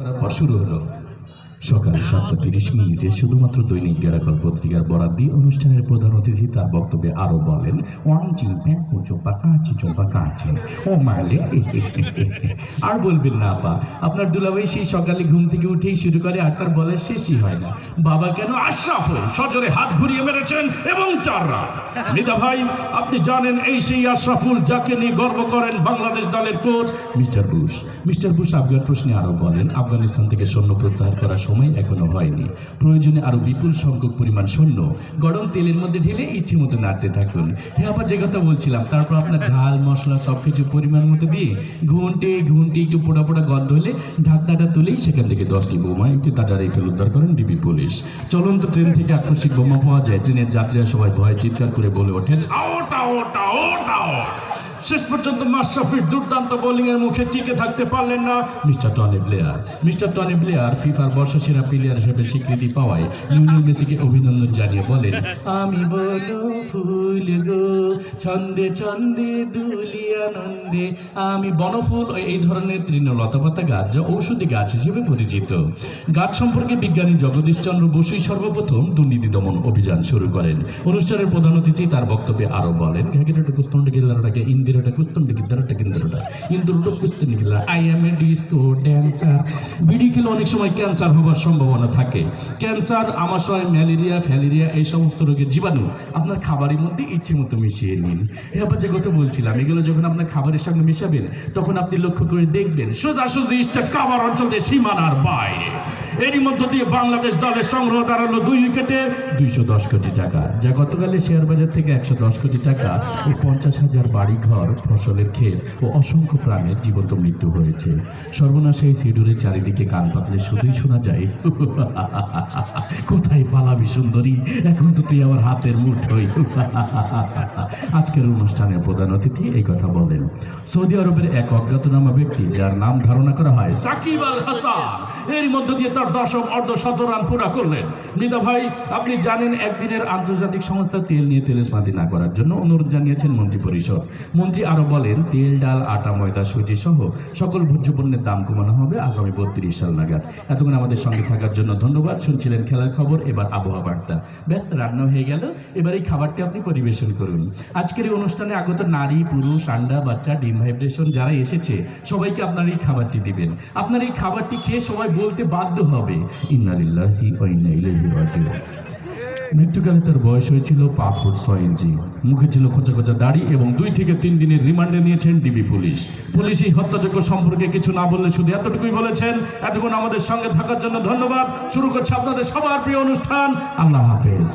করার পর শুরু হলো। সকাল সাতটা তিরিশ মিনিটে শুধুমাত্র দৈনিক গেরাকল পত্রিকার বরাদ দিয়ে অনুষ্ঠানের প্রধান অতিথি তার বক্তব্যে আরও বলেন কাঁচি চোপা কাঁচি। ও মালে আর বলবেন না, আপা। আপনার দুলাভাই সেই সকালে ঘুম থেকে উঠেই শুরু করে আর তার বলার শেষই হয় না। বাবা কেন আশরাফ হয়ে সজরে হাত ঘুরিয়ে মেরেছেন এবং চার রাত? মিতা ভাই, আপনি জানেন এই সেই আশরাফুল যাকে নিয়ে গর্ব করেন বাংলাদেশ দলের coach mister Bush. Mister Bush Afghan প্রশ্নে আরও বলেন, আফগানিস্তান থেকে সৈন্য প্রত্যাহার করার সময় এখনও হয়নি। প্রয়োজনে আরও বিপুল সংখ্যক পরিমাণ সৈন্য গরম তেলের মধ্যে ঢেলে ইচ্ছে মতো নাড়তে থাকুন। হ্যাঁ আবার যে কথা বলছিলাম, তারপর আপনার ঝাল, মশলা সব কিছু পরিমাণ মতো দিয়ে ঘুমটে ঘুনটে একটু পোড়া পোড়া গন্ধ হলে ঢাকনাটা তুলেই সেখান থেকে দশটি বোমা, একটি তাজা রেফেল উদ্ধার করেন ডিবি পুলিশ। চলন্ত ট্রেন থেকে আকস্মিক বোমা পাওয়া যায়। ট্রেনের যাত্রীরা সবাই ভয়ে চিৎকার করে বলে ওঠেন শেষ পর্যন্ত মাশরাফির দুর্দান্ত বোলিং এর মুখে টিকে থাকতে পারলেন না mister Tony player mister Tony player ফিফার বর্ষসেরা প্লেয়ার হিসেবে স্বীকৃতি পাওয়ায় লিওনেল মেসিকে অভিনন্দন জানিয়ে বলেন, আমি বলো ফুল গো, ছন্দে ছন্দে দুলি আনন্দে আমি বনফুল এই ধরনের তৃণলতাপাতা গাছ যা ঔষধি গাছ হিসেবে পরিচিত। গাছ সম্পর্কে বিজ্ঞানী জগদীশ চন্দ্র বসুই সর্বপ্রথম দুর্নীতি দমন অভিযান শুরু করেন। অনুষ্ঠানের প্রধান অতিথি তার বক্তব্যে আরও বলেন ঘাগিরাটা কুস্তন্ড গিল্লারাটাকে ইন্দিরাটা কুস্তন্ড গিদ্দারাটা কিন্দারাটা ইন্দুরটা কুস্তন্ড গিল্লা I am a disco dancer বিড়ি অনেক সময় ক্যান্সার হওয়ার সম্ভাবনা থাকে। ক্যান্সার, আমাশয়, ম্যালেরিয়া, ফ্যালেরিয়া, এই সমস্ত রোগের জীবাণু আপনার খাবারের মধ্যে ইচ্ছে মতো মিশিয়ে নিন। এবার যে কথা বলছিলাম, এগুলো যখন আপনার খাবারের সঙ্গে মিশাবেন, তখন আপনি লক্ষ্য করে দেখবেন সোজাসুজি স্টেট খাবার অঞ্চল দিয়ে সীমানার বাইরে। এরই মধ্য দিয়ে বাংলাদেশ দলের সংগ্রহ দাঁড়াল দুই উইকেটে দুইশো দশ কোটি টাকা, যা গতকালে শেয়ার বাজার থেকে একশো দশ কোটি টাকা ও পঞ্চাশ হাজার বাড়ি ঘর ফসলের ক্ষেত ও অসংখ্য প্রাণের জীবন্ত মৃত্যু হয়েছে। সর্বনাশ এই সিডুরের চারিদিকে কান পাতলে শুধুই শোনা যায়। কোথায় পালাবি সুন্দরী? এখন তো তুই আমার হাতের মুঠোই। আজকের অনুষ্ঠানের প্রধান অতিথি এই কথা বলেন। সৌদি আরবের এক অজ্ঞাতনামা ব্যক্তি, যার নাম ধারণা করা হয় সাকিব আল হাসান। এর মধ্য দিয়ে তার দশম অর্ধ শত রান পুরা করলেন। মৃদা ভাই, আপনি জানেন, একদিনের আন্তর্জাতিক সংস্থা তেল নিয়ে তেলে তেলেসমাতি না করার জন্য অনুরোধ জানিয়েছেন মন্ত্রী পরিষদ। মন্ত্রী আরও বলেন, তেল, ডাল, আটা, ময়দা, সুজি সহ সকল ভোজ্য পণ্যের দাম কমানো হবে আগামী বত্রিশ সাল নাগাদ। এতক্ষণ আমাদের সঙ্গে থাকার জন্য ধন্যবাদ। শুনছিলেন খেলার খবর, এবার আবহাওয়া বার্তা। ব্যাস রান্না হয়ে গেল। এবার এই খাবারটি আপনি পরিবেশন করুন। আজকের এই অনুষ্ঠানে আগত নারী, পুরুষ, আন্ডা, বাচ্চা, ডিম ভাইব্রেশন যারা এসেছে, সবাইকে আপনার এই খাবারটি দিবেন। আপনার এই খাবারটি খেয়ে সবাই বলতে বাধ্য হবে। ইন্নালিল্লাহি ইলাইহি রাজিউন। মৃত্যুকালে তার বয়স হয়েছিল পাঁচ ফুট ছয় ইঞ্চি। মুখে ছিল খোঁচা খোঁচা দাড়ি এবং দুই থেকে তিন দিনের রিমান্ডে নিয়েছেন ডিবি পুলিশ। পুলিশ এই হত্যাযোগ্য সম্পর্কে কিছু না বললে শুধু এতটুকুই বলেছেন, এতক্ষণ আমাদের সঙ্গে থাকার জন্য ধন্যবাদ। শুরু করছে আপনাদের সবার প্রিয় অনুষ্ঠান। আল্লাহ হাফেজ।